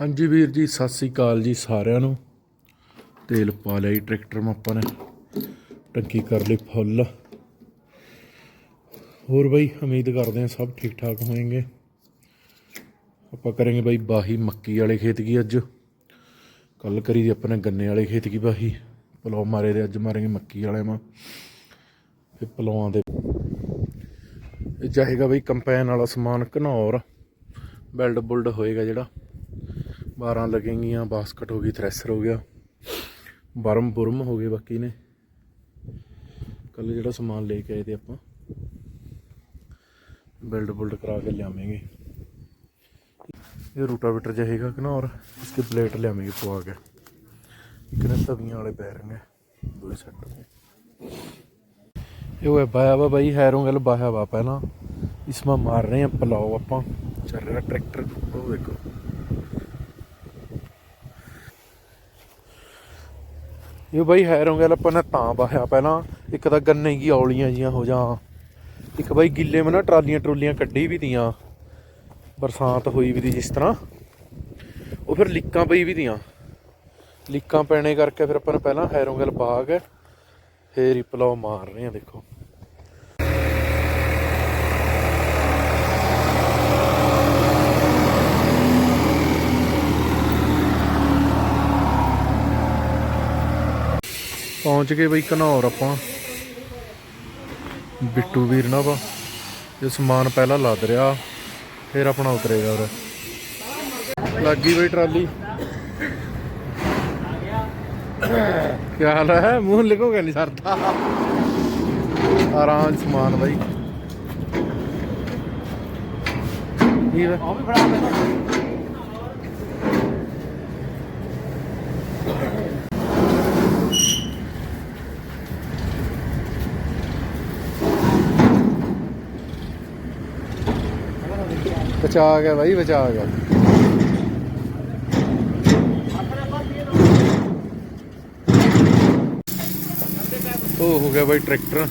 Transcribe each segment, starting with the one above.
ਹਾਂਜੀ ਵੀਰ ਜੀ, ਸਤਿ ਸ੍ਰੀ ਅਕਾਲ ਜੀ ਸਾਰਿਆਂ ਨੂੰ। ਤੇਲ ਪਾ ਲਿਆ ਜੀ ਟਰੈਕਟਰ ਮਾ ਆਪਾਂ ਨੇ। ਟੰਕੀ ਕਰ ਲਈ ਫੁੱਲ। ਹੋਰ ਬਈ, ਉਮੀਦ ਕਰਦੇ ਹਾਂ ਸਭ ਠੀਕ ਠਾਕ ਹੋਣਗੇ ਆਪਾਂ ਕਰਾਂਗੇ ਬਈ ਬਾਹੀ ਮੱਕੀ ਵਾਲੇ ਖੇਤ ਕੀ ਅੱਜ। ਕੱਲ ਕਰੀ ਦੀ ਆਪਾਂ ਨੇ ਗੰਨੇ ਵਾਲੇ ਖੇਤ ਕੀ ਬਾਹੀ। ਪਲੋ ਮਾਰੇ ਦੇ, ਅੱਜ ਮਾਰਾਂਗੇ ਮੱਕੀ ਵਾਲੇ ਮਾ ਤੇ ਪਲੋਆਂ ਦੇ। ਇਹ ਚਾਹੇਗਾ ਬਈ ਕੰਪੈਨ ਵਾਲਾ ਸਮਾਨ ਘਨੌਰ। ਬਿਲਡ ਬੁਲਡ ਹੋਏਗਾ ਜਿਹੜਾ। 12 ਲੱਗੇਗੀਆਂ, ਬਾਸਕਟ ਹੋ ਗਈ ਥ੍ਰੈਸ਼ਰ ਹੋ ਗਿਆ। ਬਰਮ ਬੁਰਮ ਹੋ ਗਏ ਬਾਕੀ ਨੇ। ਕੱਲ ਜਿਹੜਾ ਸਮਾਨ ਲੈ ਕੇ ਆਏ ਤੇ ਆਪਾਂ ਬਿਲਡ ਬੁਲਡ ਕਰਾ ਕੇ ਲਿਆਵਾਂਗੇ। ਇਹ ਰੂਟਾਵੇਟਰ ਜਾਏਗਾ ਘਨੌਰ ਇਸਕੇ ਪਲੇਟ ਲਿਆਵਾਂਗੇ ਪਵਾ ਕੇ। ਇੱਕ ਨੇ ਤਵੀਆਂ ਵਾਲੇ ਬੈਰਿੰਗ ਹੈ ਦੋਏ ਸੈੱਟ ਇਹ ਉਹ ਬਾਇਆ ਵਾ ਬਾਈ, ਹੈਰੋਂ ਗੱਲ ਬਾਇਆ ਵਾ ਪਹਿਲਾਂ। ਇਸ ਮਾ ਮਾਰ ਰਹੇ ਆ ਪਲਾਓ ਆਪਾਂ। ਚੱਲ ਰਿਹਾ ਟਰੈਕਟਰ, ਉਹ ਦੇਖੋ। ਇਹ ਬਾਈ ਹੈਰੋਂ ਗੱਲ ਆਪਾਂ ਨੇ ਤਾਂ ਬਾਹਿਆ ਪਹਿਲਾਂ। ਇੱਕ ਤਾਂ ਗੰਨੇ ਕੀ ਔਲੀਆਂ ਜੀਆਂ ਹੋ ਜਾਂ। ਇੱਕ ਬਾਈ ਗਿੱਲੇ ਮੇ ਨਾ ਟਰਾਲੀਆਂ ਟਰੂਲੀਆਂ ਕੱਢੀ ਵੀ ਤੀਆਂ ਬਰਸਾਤ ਹੋਈ ਵੀ ਦੀ ਜਿਸ ਤਰ੍ਹਾਂ। ਉਹ ਫਿਰ ਲੀਕਾਂ ਪਈ ਵੀ ਤੀਆਂ ਲੀਕਾਂ ਪੈਣੇ ਕਰਕੇ ਫਿਰ ਆਪਾਂ ਨੇ ਪਹਿਲਾਂ ਹੈਰੋਂ ਗੱਲ ਬਾਗ। ਫੇਰ ਹੀ ਪਲਾਓ ਮਾਰ ਰਹੇ ਆ ਦੇਖੋ। ਪਹੁੰਚ ਗਏ ਬਈ ਘਨੌਰ ਆਪਾਂ। ਬਿੱਟੂ ਵੀਰ ਨਾ ਵਾ ਇਹ ਸਮਾਨ ਪਹਿਲਾਂ ਲੱਦ ਰਿਹਾ, ਫਿਰ ਆਪਣਾ ਉਤਰੇਗਾ ਉਰੇ। ਲੱਗੀ ਬਈ ਟਰਾਲੀ। ਕੀ ਹਾਲ ਹੈ? ਮੂੰਹ ਲਿਖੋਗਾ ਨਹੀਂ ਸਰਦਾ। ਆਰਾਮ ਸਮਾਨ ਬਾਈ। ਇਹ ਵਾ? ਵੀ ਫੜਾ ਦੇ ਬਚਾ ਗਿਆ ਬਾਈ, ਬਚਾ ਗਿਆ। ਉਹ ਹੋ ਗਿਆ ਬਾਈ ਟਰੈਕਟਰ,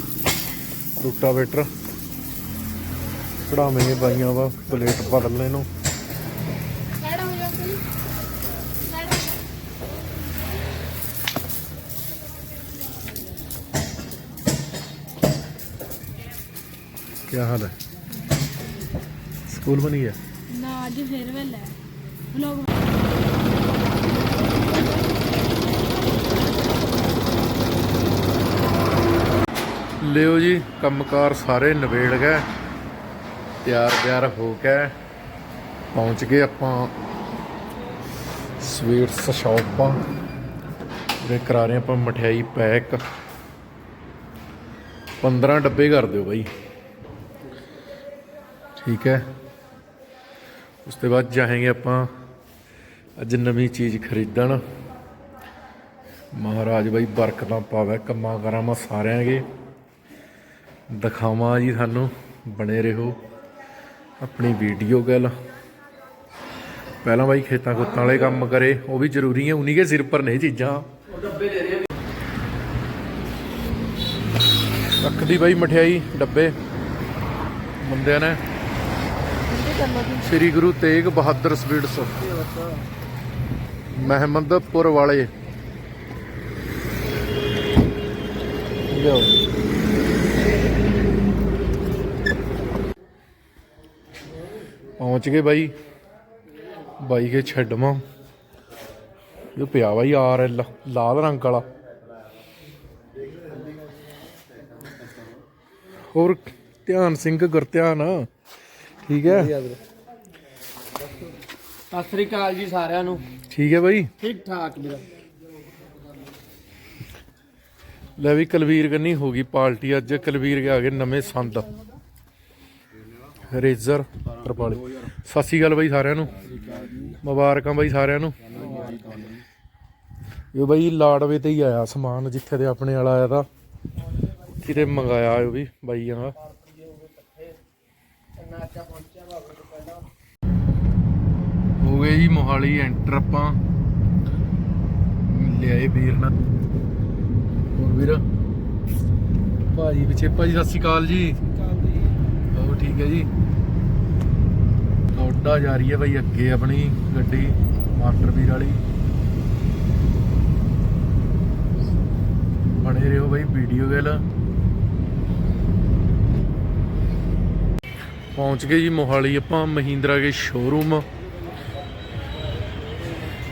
ਰੂਟਾਵੇਟਰ। ਚੜਾਵੇਂ ਬਾਈਆਂ ਵਾ ਪਲੇਟ ਬਦਲਣੇ ਨੂੰ ਕੀ ਹਾਲ ਹੈ? ਸਕੂਲ ਬਣੀ ਹੈ ਨਾ ਅੱਜ ਫੇਅਰਵੈਲ ਹੈ ਵਲੌਗ ਲਿਓ ਜੀ ਕੰਮਕਾਰ ਸਾਰੇ ਨਵੇੜ ਗਏ। ਤਿਆਰ ਬਿਆਰ ਹੋ ਕੇ ਪਹੁੰਚ ਗਏ ਆਪਾਂ ਸਵੀਟਸ ਸ਼ਾਪਾਂ। ਉਰੇ ਕਰਾ ਰਹੇ ਆਪਾਂ ਮਠਿਆਈ ਪੈਕ। 15 ਡੱਬੇ ਕਰ ਦਿਓ ਬਾਈ। ਠੀਕ ਹੈ। ਉਸ ਤੋਂ ਬਾਅਦ ਜਾਵਾਂਗੇ ਆਪਾਂ ਅੱਜ ਨਵੀਂ ਚੀਜ਼ ਖਰੀਦਣ। ਮਹਾਰਾਜ ਬਾਈ ਬਰਕਤਾਂ ਪਾਵੇ, ਕੰਮਾਂ ਕਰਾਂ ਮਾ ਸਾਰਿਆਂ ਕੇ ਦਿਖਾਵਾਂ ਜੀ ਸਾਨੂੰ ਬਣੇ ਰਹੋ ਆਪਣੀ ਵੀਡੀਓ ਗੱਲ। ਪਹਿਲਾਂ ਬਾਈ ਖੇਤਾਂ ਖੁੱਤਾਂ ਵਾਲੇ ਕੰਮ ਕਰੇ, ਉਹ ਵੀ ਜ਼ਰੂਰੀ ਹੈ, ਉਨੀ ਕੇ ਸਿਰ ਪਰ ਨਹੀਂ ਚੀਜ਼ਾਂ। ਉਹ ਡੱਬੇ ਰੱਖਦੀ ਬਾਈ ਮਠਿਆਈ, ਡੱਬੇ। ਮੁੰਡਿਆਂ ਨੇ ਸ੍ਰੀ ਗੁਰੂ ਤੇਗ ਬਹਾਦਰ ਸਵੀਟਸ ਮਹਿਮਦਪੁਰ ਵਾਲੇ। ਲਿਓ ਪਹੁੰਚ ਗਏ ਬਾਈ। ਬਾਈ ਕੇ ਛੱਡਵਾਂ ਇਹ ਪਿਆ ਬਾਈ ਆਰ ਐਲ ਲਾਲ ਰੰਗ ਵਾਲਾ। ਹੋਰ ਧਿਆਨ ਸਿੰਘ ਗੁਰਧਿਆਨ। ਠੀਕ ਹੈ? ਸਤਿ ਸ੍ਰੀ ਅਕਾਲ ਜੀ ਸਾਰਿਆਂ ਨੂੰ। ਠੀਕ ਹੈ ਬਾਈ? ਠੀਕ ਠਾਕ ਵੀਰ। ਲੈ ਵੀ ਕਲਵੀਰ ਕੰਨੀ ਹੋ ਗਈ ਪਾਰਟੀ ਅੱਜ ਕਲਵੀਰ ਕੇ ਆ ਗਏ ਨਵੇਂ ਸੰਦ। ਰੇਜ਼ਰ ਤਰਪਾਲੀ। ਸਤਿ ਸ਼੍ਰੀ ਅਕਾਲ ਬਾਈ ਸਾਰਿਆਂ ਨੂੰ। ਮੁਬਾਰਕਾਂ ਬਾਈ ਸਾਰਿਆਂ ਨੂੰ। ਇਹ ਬਾਈ ਲਾੜਵੇ ਤੇ ਹੀ ਆਇਆ ਸਮਾਨ ਜਿੱਥੇ ਦੇ ਆਪਣੇ ਵਾਲਾ ਆਇਆ ਤਾਂ। ਕਿਤੇ ਮੰਗਾਇਆ ਇਹ ਵੀ ਬਾਈਆਂ ਦਾ। ਹੋ ਗਏ ਜੀ ਮੋਹਾਲੀ ਐਂਟਰ ਆਪਾਂ। ਲਿਆਏ ਵੀਰ ਨਾਲ। ਹੋਰ ਵੀਰ? ਭਾਜੀ ਪਿੱਛੇ ਭਾਜੀ ਸਤਿ ਸ਼੍ਰੀ ਅਕਾਲ ਜੀ। ਹੋਰ ਠੀਕ ਹੈ ਜੀ? ਔਡਾ ਜਾ ਰਹੀ ਹੈ ਬਾਈ ਅੱਗੇ ਆਪਣੀ ਗੱਡੀ ਮਾਸਟਰ ਵੀਰ ਵਾਲੀ। ਬਣੇ ਰਹੋ ਬਈ ਵੀਡੀਓ ਗੱਲ ਪਹੁੰਚ ਗਏ ਜੀ ਮੋਹਾਲੀ, ਆਪਾਂ ਮਹਿੰਦਰਾ ਦੇ ਸ਼ੋਰੂਮ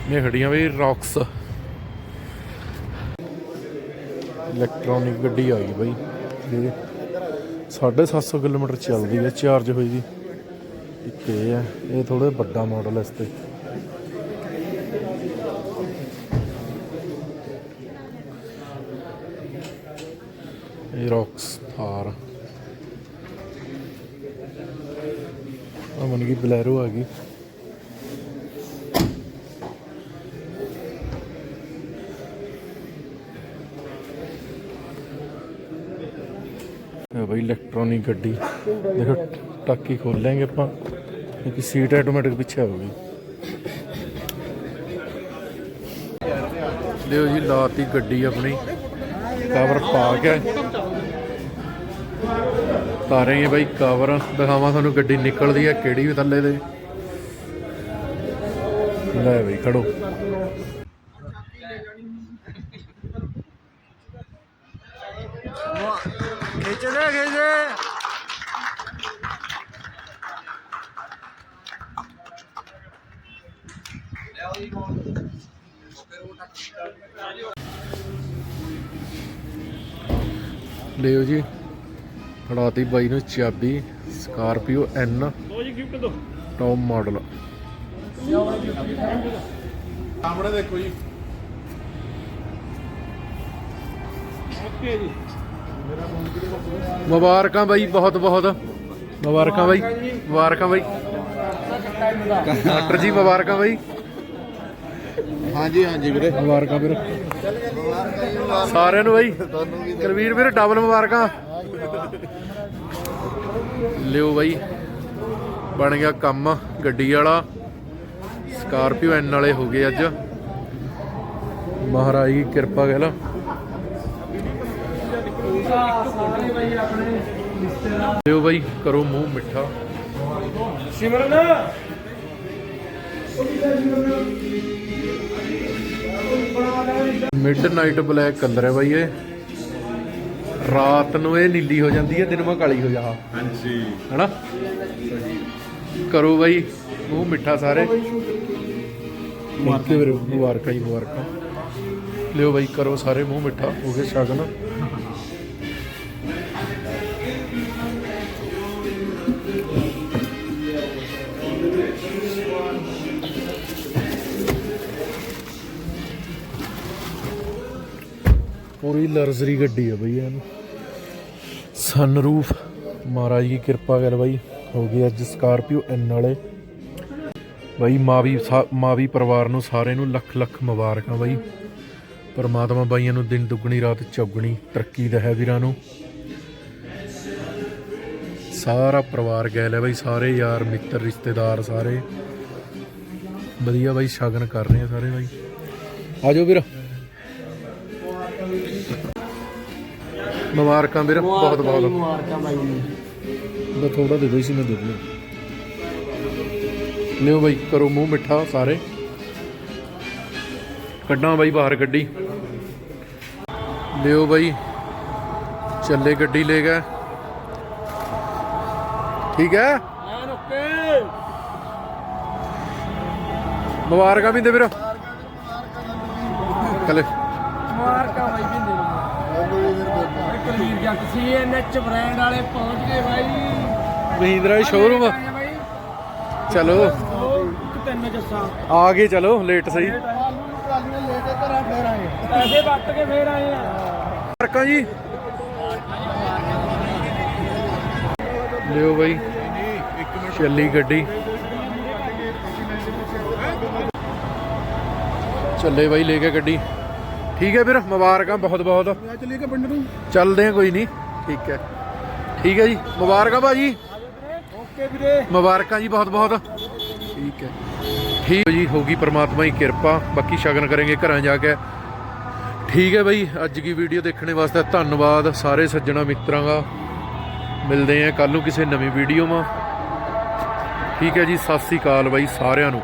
ਨੇ ਖੜੀਆਂ ਬਈ ਰੌਕਸ ਇਲੈਕਟ੍ਰੋਨਿਕ ਗੱਡੀ ਆ ਗਈ ਬਈ। ਇਹ 750 ਕਿਲੋਮੀਟਰ ਚੱਲਦੀ ਹੈ ਚਾਰਜ ਹੋਈ ਦੀ। ਇੱਕ ਇਹ ਹੈ ਇਹ ਥੋੜਾ ਵੱਡਾ ਮਾਡਲ ਇਸ ਤੇ। ਇਹ ਰੌਕਸ ਥਾਰ। ਆ ਮਨ ਬਲੈਰੋ ਆ ਗਈ। ਬਈ ਇਲੈਕਟ੍ਰੋਨਿਕ ਗੱਡੀ। ਦੇਖੋ, ਟਾਕੀ ਖੋਲ ਖੋਲਾਂਗੇ ਆਪਾਂ। ਕਿਉਂਕਿ ਸੀਟ ਆਟੋਮੈਟਿਕ ਪਿੱਛੇ ਆਊਗੀ ਲਿਓ ਜੀ, ਲਾਤੀ ਗੱਡੀ ਆਪਣੀ। ਕਵਰ ਪਾ ਕੇ। ਤਾਰੇਂਗੇ ਬਾਈ ਕਵਰ ਦਿਖਾਵਾਂ ਤੁਹਾਨੂੰ ਗੱਡੀ ਨਿਕਲਦੀ ਹੈ ਕਿਹੜੀ ਵੀ ਥੱਲੇ ਦੇ। ਲੈ ਬਈ, ਖੜੋ। ਖਿੱਚਦੇ ਖਿੱਚਦੇ ਲਿਓ ਜੀ। ਫੜਾਤੀ ਬਾਈ ਨੂੰ ਚਾਬੀ ਸਕਾਰਪੀਓ ਐਨ ਟੌਪ ਮਾਡਲ ਸਾਹਮਣੇ ਦੇਖੋ ਜੀ। ਮੁਬਾਰਕਾਂ ਬਾਈ ਬਹੁਤ ਬਹੁਤ। ਮੁਬਾਰਕਾਂ ਬਾਈ ਮੁਬਾਰਕਾਂ ਬਾਈ। ਡਾਕਟਰ ਜੀ ਮੁਬਾਰਕਾਂ ਬਾਈ। ਹਾਂਜੀ ਹਾਂਜੀ ਵੀਰੇ। ਮੁਬਾਰਕਾਂ ਵੀਰ। ਸਾਰਿਆਂ ਨੂੰ ਬਾਈ। ਕਰਵੀਰ ਵੀਰ ਡਬਲ ਮੁਬਾਰਕਾਂ। ਲਿਓ ਬਾਈ। ਬਣ ਗਿਆ ਕੰਮ ਗੱਡੀ ਵਾਲਾ। ਸਕਾਰਪੀਓ ਐਨ ਵਾਲੇ ਹੋ ਗਏ ਅੱਜ। ਮਹਾਰਾਜ ਦੀ ਕਿਰਪਾ ਕਹਿ ਲਾ ਲਿਓ ਬਾਈ ਕਰੋ ਮੂੰਹ ਮਿੱਠਾ। Simran. Midnight black colour ਹੈ ਬਾਈ ਇਹ। ਰਾਤ ਨੂੰ ਇਹ ਨੀਲੀ ਹੋ ਜਾਂਦੀ ਹੈ ਦਿਨ ਮਾ ਕਾਲੀ ਹੋ ਜਾ ਹਾਂਜੀ। ਹਨਾ? ਕਰੋ ਬਾਈ ਮੂੰਹ ਮਿੱਠਾ ਸਾਰੇ। ਮੁਬਾਰਕਾਂ ਵੀਰੇ ਮੁਬਾਰਕਾਂ ਜੀ ਮੁਬਾਰਕਾਂ। ਲਿਓ ਬਾਈ ਕਰੋ ਸਾਰੇ ਮੂੰਹ ਮਿੱਠਾ ਹੋ ਗਏ ਸ਼ਗਨ। ਪੂਰੀ ਲਰਜ਼ਰੀ ਗੱਡੀ ਆ ਬਈ ਇਹਨੂੰ। ਸਨਰੂਫ ਮਹਾਰਾਜ ਦੀ ਕਿਰਪਾ ਕਰ ਬਾਈ, ਹੋ ਗਈ ਅੱਜ ਸਕਾਰਪੀਓ ਐਨ ਵਾਲੇ। ਬਾਈ ਮਾਵੀ ਮਾਵੀ ਪਰਿਵਾਰ ਨੂੰ ਸਾਰੇ ਨੂੰ ਲੱਖ ਲੱਖ ਮੁਬਾਰਕਾਂ ਬਾਈ। ਪਰਮਾਤਮਾ ਬਾਈਆਂ ਨੂੰ ਦਿਨ ਦੁੱਗਣੀ, ਰਾਤ ਚੌਗਣੀ, ਤਰੱਕੀ ਦਾ ਹੈ ਵੀਰਾਂ ਨੂੰ। ਸਾਰਾ ਪਰਿਵਾਰ ਗਏ ਲੈ ਬਾਈ, ਸਾਰੇ ਯਾਰ, ਮਿੱਤਰ, ਰਿਸ਼ਤੇਦਾਰ ਸਾਰੇ। ਵਧੀਆ ਬਾਈ, ਸ਼ਗਨ ਕਰ ਰਹੇ ਆ ਸਾਰੇ ਬਾਈ। ਆਜੋ ਵੀਰ। ਮੁਬਾਰਕਾਂ ਵੀਰ ਬਹੁਤ ਬਹੁਤ। ਮੁਬਾਰਕਾਂ ਬਾਈ ਨੂੰ ਮੈਂ ਥੋੜਾ ਦੇ ਦੋ ਸੀ ਮੈਂ ਦੇ ਦਿਆਂ ਲਿਓ ਬਾਈ ਕਰੋ ਮੂੰਹ ਮਿੱਠਾ ਸਾਰੇ। ਕੱਢਾਂ ਬਾਈ ਬਾਹਰ ਗੱਡੀ। ਲਿਓ ਬਾਈ ਚੱਲੇ ਗੱਡੀ ਲੈ ਗਏ ਠੀਕ ਹੈ? ਓਕੇ ਮੁਬਾਰਕਾਂ ਵੀ ਦੇ ਵੀਰ। ਕੱਲੇ ਮੁਬਾਰਕਾਂ। ਬਾਈ ਨੂੰ ਕਲੀਰ ਜੱਟ ਸੀਐਨਐਚ ਬ੍ਰਾਂਡ ਵਾਲੇ ਪਹੁੰਚ ਗਏ ਬਾਈ। ਮਹਿੰਦਰਾ ਸ਼ੋਰੂਮ ਆਏ ਬਾਈ। ਚਲੋ। ਤਿੰਨ ਜੱਸਾ। ਆ ਗਏ ਚਲੋ ਲੇਟ ਸਹੀ ਪੈਸੇ ਵੱਟ ਕੇ ਫੇਰ ਆਏ ਆ। ਮੁਬਾਰਕਾਂ ਜੀ। ਲਿਓ ਬਾਈ ਚੱਲੀ ਗੱਡੀ। ਚੱਲੇ ਬਾਈ ਲੈ ਕੇ ਗੱਡੀ। ਠੀਕ ਹੈ ਵੀਰ ਮੁਬਾਰਕਾਂ ਬਹੁਤ ਬਹੁਤ। ਚੱਲੀਏ ਕਿ ਪਿੰਡ ਨੂੰ। ਚੱਲਦੇ ਆ ਕੋਈ ਨਹੀਂ। ਠੀਕ ਹੈ। ਠੀਕ ਹੈ ਜੀ ਮੁਬਾਰਕਾਂ ਭਾਜੀ। ਓਕੇ ਵੀਰੇ। ਮੁਬਾਰਕਾਂ ਜੀ ਬਹੁਤ ਬਹੁਤ। ਠੀਕ ਹੈ। ਠੀਕ ਹੈ ਜੀ ਹੋਗੀ ਪ੍ਰਮਾਤਮਾ ਦੀ ਕਿਰਪਾ। ਬਾਕੀ ਸ਼ਗਨ ਕਰਾਂਗੇ ਘਰਾਂ ਜਾ ਕੇ। ਠੀਕ ਹੈ ਬਈ ਅੱਜ ਦੀ ਵੀਡੀਓ ਦੇਖਣੇ ਵਾਸਤੇ ਧੰਨਵਾਦ ਸਾਰੇ ਸੱਜਣਾ ਮਿੱਤਰਾਂ ਦਾ। ਮਿਲਦੇ ਆ ਕੱਲ ਨੂੰ ਕਿਸੇ ਨਵੀਂ ਵੀਡੀਓ ਮਾ ਠੀਕ ਹੈ ਜੀ ਸਤਿ ਸ੍ਰੀ ਅਕਾਲ ਬਾਈ ਸਾਰਿਆਂ ਨੂੰ।